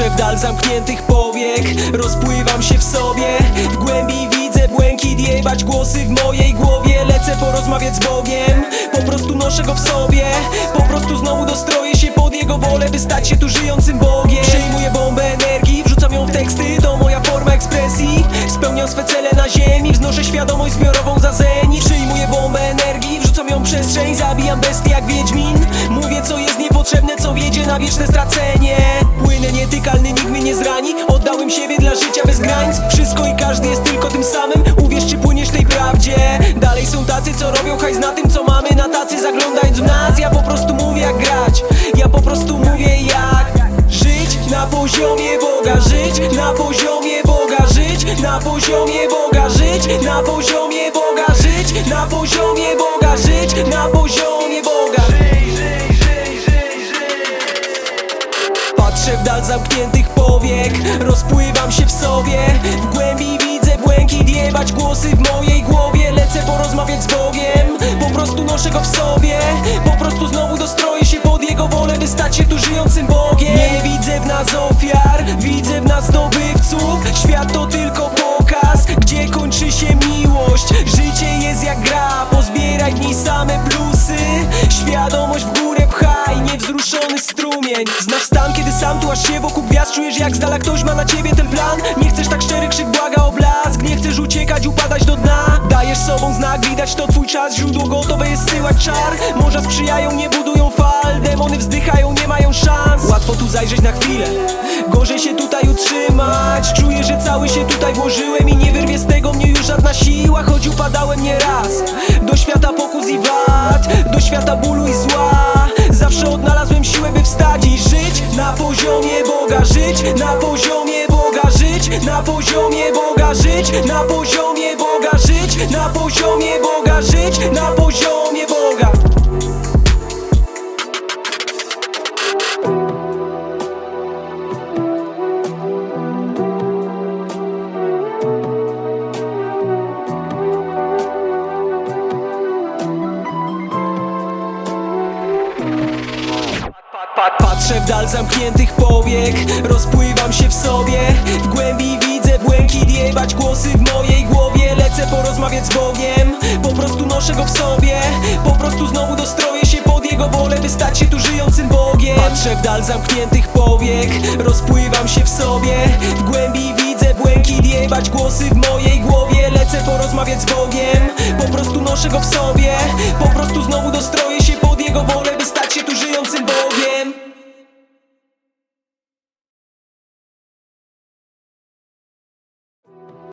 Patrzę w dal zamkniętych powiek. Rozpływam się w sobie W głębi widzę błękit Jebać głosy w mojej głowie. Lecę porozmawiać z Bogiem Po prostu noszę go w sobie. Po prostu znowu dostroję się pod jego wolę By stać się tu żyjącym Bogiem. Przyjmuję bombę energii Wrzucam ją w teksty To moja forma ekspresji. Spełniam swe cele na ziemi Wznoszę świadomość zbiorową za zenit Przyjmuję bombę energii Wrzucam ją w przestrzeń Zabijam bestie jak Wiedźmin niepotrzebne Co wiedzie na wieczne stracenie. Płynę nietykalny, nikt mnie nie zrani. Oddałem siebie dla życia bez granic. Wszystko i każdy jest tylko tym samym. Uwierz czy płyniesz tej prawdzie. Dalej są tacy co robią hajs na tym co mamy. Na tacy zaglądając w nas Ja po prostu mówię jak grać. Ja po prostu mówię jak Żyć. Na poziomie Boga Żyć. Na poziomie Boga Żyć. Na poziomie Boga Żyć. Na poziomie Boga Żyć. Na poziomie Boga Żyć. Na poziomie dal zamkniętych powiek. Rozpływam się w sobie W głębi widzę błękit Jebać głosy w mojej głowie Lecę porozmawiać z Bogiem. Po prostu noszę go w sobie Po prostu znowu dostroję się pod jego wolę By stać się tu żyjącym Bogiem. Nie widzę w nas ofiar Świadomość w górę pchaj Niewzruszony strumień. Znasz stan, kiedy sam tułasz się wokół gwiazd Czujesz jak z dala ktoś ma na ciebie ten plan. Nie chcesz tak szczery krzyk błaga o blask Nie chcesz uciekać, upadać do dna. Dajesz sobą znak, widać to twój czas. Źródło gotowe jest zsyłać czar. Morza sprzyjają, nie budują fal. Demony wzdychają, nie mają szans. Łatwo tu zajrzeć na chwilę. Gorzej się tutaj utrzymać. Czuję, że cały się tutaj włożyłem I nie wyrwie z tego mnie już żadna siła upadałem nie raz Do świata pokus i wad Do świata bólu i zła. Zawsze odnalazłem siłę, by wstać i żyć Na poziomie Boga. Żyć na poziomie Boga. Żyć na poziomie Boga. Żyć na poziomie Boga. Żyć na poziomie Boga. Żyć na poziomie Patrzę w dal zamkniętych powiek Rozpływam się w sobie. W głębi widzę błękit Jebać głosy w mojej głowie. Lecę porozmawiać z Bogiem Po prostu noszę go w sobie. Po prostu znowu dostroję się pod jego wolę By stać się tu żyjącym Bogiem. Patrzę w dal zamkniętych powiek Rozpływam się w sobie. W głębi widzę błękit Jebać głosy w mojej głowie. Lecę porozmawiać z Bogiem Po prostu noszę go w sobie. Po prostu znowu dostroję